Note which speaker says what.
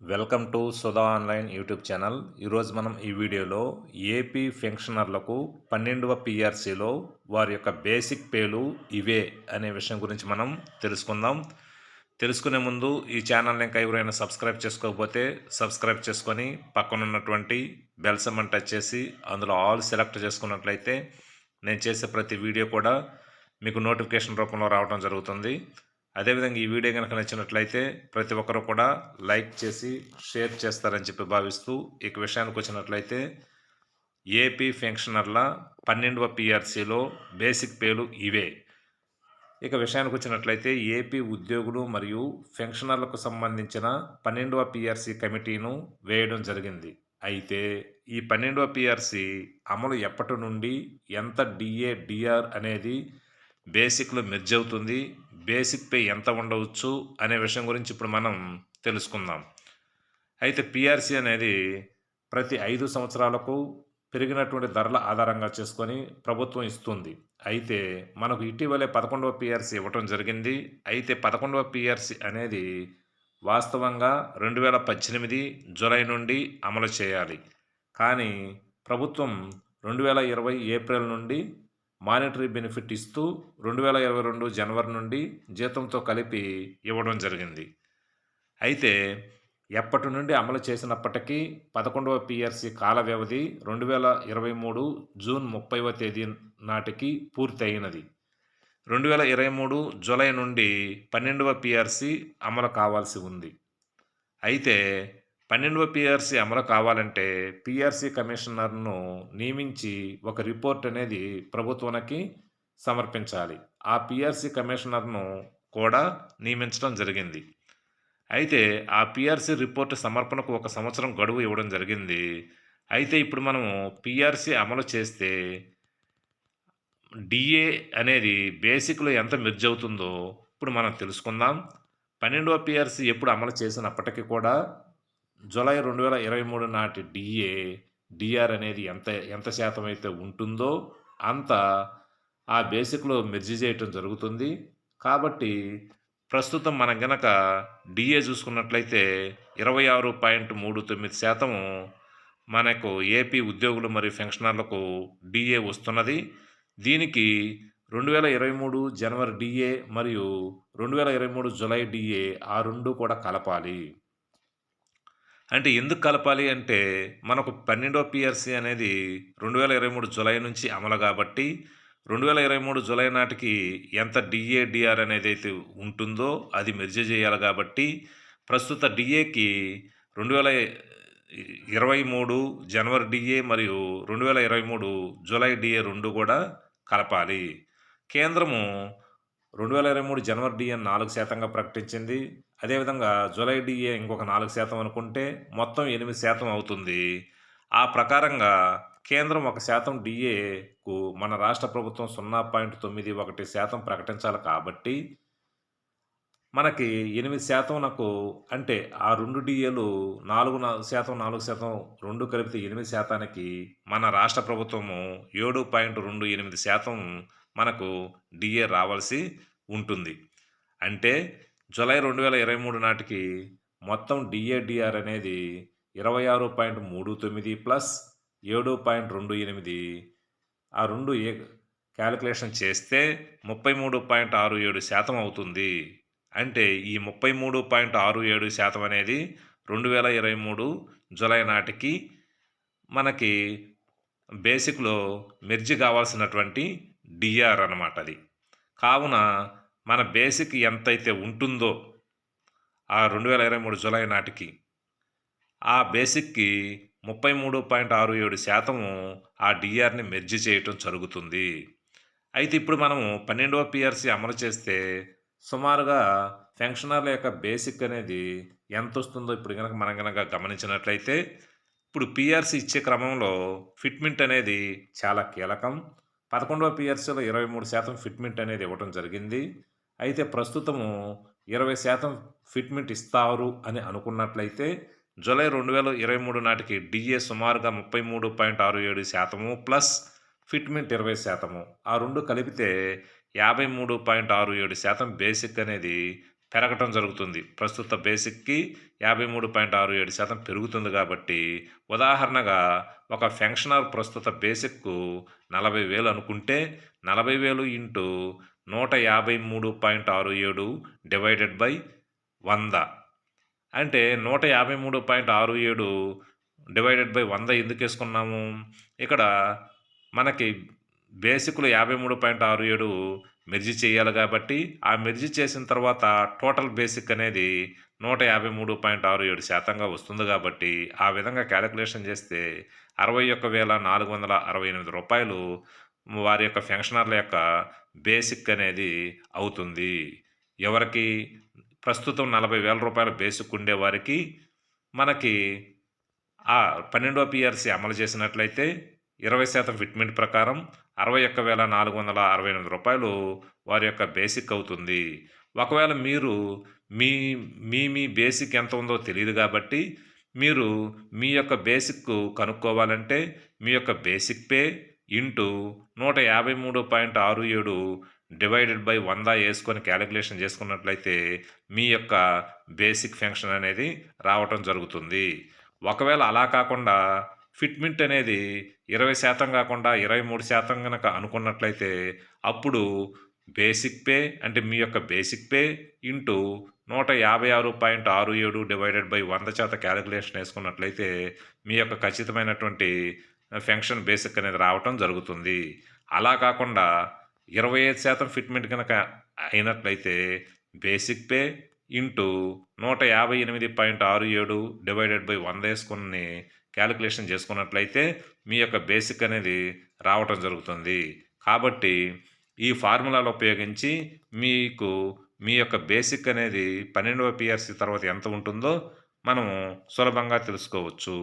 Speaker 1: Welcome to Sudha online YouTube channel. ఈరోజు మనం ఈ వీడియోలో ఏపీ పెన్షనర్లకు పన్నెండవ పిఆర్సీలో వారి యొక్క బేసిక్ పేలు ఇవే అనే విషయం గురించి మనం తెలుసుకుందాం. తెలుసుకునే ముందు ఈ ఛానల్ని ఇంకా ఎవరైనా సబ్స్క్రైబ్ చేసుకోకపోతే సబ్స్క్రైబ్ చేసుకొని పక్కన ఉన్నటువంటి బెల్ సమ్మని టచ్ చేసి అందులో ఆల్ సెలెక్ట్ చేసుకున్నట్లయితే నేను చేసే ప్రతి వీడియో కూడా మీకు నోటిఫికేషన్ రూపంలో రావడం జరుగుతుంది. అదేవిధంగా ఈ వీడియో కనుక నచ్చినట్లయితే ప్రతి ఒక్కరు కూడా లైక్ చేసి షేర్ చేస్తారని చెప్పి భావిస్తూ ఇక విషయానికి వచ్చినట్లయితే ఏపీ పెన్షనర్ల పన్నెండవ పిఆర్సీలో బేసిక్ పేలు ఇవే. ఇక విషయానికి వచ్చినట్లయితే ఏపీ ఉద్యోగులు మరియు పెన్షనర్లకు సంబంధించిన పన్నెండవ పిఆర్సీ కమిటీను వేయడం జరిగింది. అయితే ఈ పన్నెండవ పిఆర్సీ అమలు ఎప్పటి నుండి ఎంత డిఏ డిఆర్ అనేది బేసిక్లో మెర్జ్ అవుతుంది బేసిక్ పే ఎంత ఉండవచ్చు అనే విషయం గురించి ఇప్పుడు మనం తెలుసుకుందాం. అయితే పిఆర్సీ అనేది ప్రతి ఐదు సంవత్సరాలకు పెరిగినటువంటి ధరల ఆధారంగా చేసుకొని ప్రభుత్వం ఇస్తుంది. అయితే మనకు ఇటీవలే పదకొండవ పిఆర్సీ ఇవ్వటం జరిగింది. అయితే పదకొండవ పిఆర్సీ అనేది వాస్తవంగా రెండు వేల పద్దెనిమిది జూలై నుండి అమలు చేయాలి. కానీ ప్రభుత్వం రెండు వేల ఇరవై ఏప్రిల్ నుండి మానిటరీ బెనిఫిట్ ఇస్తూ రెండు వేల ఇరవై రెండు జనవరి నుండి జీతంతో కలిపి ఇవ్వడం జరిగింది. అయితే ఎప్పటి నుండి అమలు చేసినప్పటికీ పదకొండవ పిఆర్సీ కాల వ్యవధి రెండు వేల ఇరవై మూడు జూన్ ముప్పైవ తేదీ నాటికి పూర్తి అయినది రెండు వేల ఇరవై మూడు జూలై నుండి పన్నెండవ పిఆర్సీ అమలు కావాల్సి ఉంది. అయితే పన్నెండవ పిఆర్సీ అమలు కావాలంటే పిఆర్సీ కమిషనర్ను నియమించి ఒక రిపోర్ట్ అనేది ప్రభుత్వానికి సమర్పించాలి. ఆ పిఆర్సీ కమిషనర్ను కూడా నియమించడం జరిగింది. అయితే ఆ పిఆర్సీ రిపోర్ట్ సమర్పణకు ఒక సంవత్సరం గడువు ఇవ్వడం జరిగింది. అయితే ఇప్పుడు మనము పిఆర్సీ అమలు చేస్తే డిఏ అనేది బేసిక్లో ఎంత మెర్జ్ అవుతుందో ఇప్పుడు మనం తెలుసుకుందాం. పన్నెండవ పిఆర్సీ ఎప్పుడు అమలు చేసినప్పటికీ కూడా జూలై రెండు వేల ఇరవై మూడు నాటి డిఏ డిఆర్ అనేది ఎంత ఎంత శాతం అయితే ఉంటుందో అంత ఆ బేసిక్లో మెర్జీ చేయటం జరుగుతుంది. కాబట్టి ప్రస్తుతం మనం గనక డిఏ చూసుకున్నట్లయితే ఇరవై ఆరు పాయింట్ మూడు తొమ్మిది శాతము మనకు ఏపీ ఉద్యోగులు మరియు పెన్షనర్లకు డిఏ వస్తున్నది. దీనికి రెండు వేల ఇరవై మూడు జనవరి డిఏ మరియు రెండు వేల ఇరవై మూడు జులై డిఏ ఆ రెండు కూడా కలపాలి. అంటే ఎందుకు కలపాలి అంటే మనకు పన్నెండో పిఆర్సీ అనేది రెండు వేల ఇరవై మూడు జులై నుంచి అమలు కాబట్టి రెండు వేల ఇరవై మూడు జులై నాటికి ఎంత డిఏ డిఆర్ అనేది అయితే ఉంటుందో అది మెర్జ్ చేయాలి కాబట్టి ప్రస్తుత డిఏకి రెండు వేల ఇరవై మూడు జనవరి డిఏ మరియు రెండు వేల ఇరవై మూడు జూలై డిఏ రెండు కూడా కలపాలి. కేంద్రము రెండు వేల ఇరవై మూడు జనవరి డిఏ నాలుగు శాతంగా ప్రకటించింది. అదేవిధంగా జూలై డిఏ ఇంకొక నాలుగు శాతం అనుకుంటే మొత్తం ఎనిమిది శాతం అవుతుంది. ఆ ప్రకారంగా కేంద్రం ఒక శాతం డిఏకు మన రాష్ట్ర ప్రభుత్వం సున్నా పాయింట్ తొమ్మిది ఒకటి శాతం ప్రకటించాలి కాబట్టి మనకి ఎనిమిది శాతం నాకు అంటే ఆ రెండు డిఏలు నాలుగు శాతం నాలుగు శాతం రెండు కలిపితే ఎనిమిది శాతానికి మన రాష్ట్ర ప్రభుత్వము ఏడు పాయింట్ రెండు ఎనిమిది శాతం మనకు డిఏ రావాల్సి ఉంటుంది. అంటే జూలై రెండు వేల ఇరవై మూడు నాటికి మొత్తం డిఏడిఆర్ అనేది ఇరవై ఆరు పాయింట్ మూడు తొమ్మిది ప్లస్ ఏడు పాయింట్ రెండు ఎనిమిది. ఆ రెండు ఏ క్యాలిక్యులేషన్ చేస్తే ముప్పై మూడు పాయింట్ ఆరు ఏడు శాతం అవుతుంది. అంటే ఈ ముప్పై మూడు పాయింట్ ఆరు ఏడు శాతం అనేది రెండు వేల ఇరవై మూడు జూలై నాటికి మనకి బేసిక్లో మెర్జి కావాల్సినటువంటి డిఆర్ అనమాట అది. కావున మన బేసిక్ ఎంతైతే ఉంటుందో ఆ రెండు వేల ఇరవై మూడు జూలై నాటికి ఆ బేసిక్కి ముప్పై మూడు పాయింట్ ఆరు ఏడు శాతము ఆ డిఆర్ని మెర్జి చేయటం జరుగుతుంది. అయితే ఇప్పుడు మనము పన్నెండవ పిఆర్సీ అమలు చేస్తే సుమారుగా పెన్షనర్ల యొక్క బేసిక్ అనేది ఎంత వస్తుందో ఇప్పుడు కనుక మనం కనుక గమనించినట్లయితే ఇప్పుడు పిఆర్సీ ఇచ్చే క్రమంలో ఫిట్మెంట్ అనేది చాలా కీలకం. పదకొండవ పిఆర్సీలో ఇరవై మూడు శాతం ఫిట్మెంట్ అనేది ఇవ్వడం జరిగింది. అయితే ప్రస్తుతము ఇరవై శాతం ఫిట్మెంట్ ఇస్తారు అని అనుకున్నట్లయితే జూలై రెండు వేల ఇరవై మూడు నాటికి డిఏ సుమారుగా ముప్పై మూడు పాయింట్ ఆరు ఏడు శాతము ప్లస్ ఫిట్మెంట్ ఇరవై శాతము. ఆ రెండు కలిపితే యాభై మూడు పాయింట్ ఆరు ఏడు శాతం బేసిక్ అనేది పెరగటం జరుగుతుంది. ప్రస్తుత బేసిక్కి యాభై మూడు పాయింట్ ఆరు ఏడు శాతం పెరుగుతుంది కాబట్టి ఉదాహరణగా ఒక ఫెన్షనర్ ప్రస్తుత బేసిక్కు నలభై వేలు అనుకుంటే నలభై వేలు ఇంటూ నూట యాభై మూడు పాయింట్ ఆరు ఏడు డివైడెడ్ బై వంద. అంటే నూట యాభై మూడు పాయింట్ ఆరు ఏడు డివైడెడ్ బై వంద ఎందుకు వేసుకున్నాము? ఇక్కడ మనకి బేసిక్లు యాభై మూడు పాయింట్ ఆరు ఏడు మెర్జీ చేయాలి కాబట్టి ఆ మెర్జీ చేసిన తర్వాత టోటల్ బేసిక్ అనేది నూట యాభై మూడు పాయింట్ ఆరు ఏడు శాతంగా వస్తుంది కాబట్టి ఆ విధంగా క్యాలిక్యులేషన్ చేస్తే అరవై ఒక్క వేల నాలుగు వందల అరవై ఎనిమిది రూపాయలు వారి యొక్క ఫెన్షనర్ల యొక్క బేసిక్ అనేది అవుతుంది. ఎవరికి? ప్రస్తుతం నలభై వేల రూపాయల బేసిక్ ఉండేవారికి మనకి ఆ పన్నెండో పిఆర్సీ అమలు చేసినట్లయితే ఇరవై శాతం ఫిట్మెంట్ ప్రకారం అరవై ఒక్క వేల నాలుగు వందల అరవై ఎనిమిది రూపాయలు వారి యొక్క బేసిక్ అవుతుంది. ఒకవేళ మీరు మీ మీ మీ బేసిక్ ఎంత ఉందో తెలియదు కాబట్టి మీరు మీ యొక్క బేసిక్ కనుక్కోవాలంటే మీ యొక్క బేసిక్ పే ఇంటూ నూట యాభై మూడు పాయింట్ ఆరు ఏడు డివైడెడ్ బై వంద వేసుకొని క్యాలిక్యులేషన్ చేసుకున్నట్లయితే మీ యొక్క బేసిక్ ఫంక్షన్ అనేది రావటం జరుగుతుంది. ఒకవేళ అలా కాకుండా ఫిట్మెంట్ అనేది ఇరవై శాతం కాకుండా ఇరవై మూడు శాతం కనుక అనుకున్నట్లయితే అప్పుడు బేసిక్ పే అంటే మీ యొక్క బేసిక్ పే ఇంటూ నూట యాభై ఆరు పాయింట్ ఆరు ఏడు డివైడెడ్ బై వంద శాత క్యాలిక్యులేషన్ వేసుకున్నట్లయితే మీ యొక్క ఖచ్చితమైనటువంటి ఫంక్షన్ బేసిక్ అనేది రావటం జరుగుతుంది. అలా కాకుండా ఇరవై ఐదు శాతం ఫిట్మెంట్ కనుక అయినట్లయితే బేసిక్ పే ఇంటూ నూట యాభై ఎనిమిది పాయింట్ ఆరు ఏడు డివైడెడ్ బై వంద వేసుకుని క్యాలిక్యులేషన్ చేసుకున్నట్లయితే మీ యొక్క బేసిక్ అనేది రావటం జరుగుతుంది. కాబట్టి ఈ ఫార్ములాలు ఉపయోగించి మీకు మీ యొక్క బేసిక్ అనేది పన్నెండవ పిఆర్సీ తర్వాత ఎంత ఉంటుందో మనము సులభంగా తెలుసుకోవచ్చు.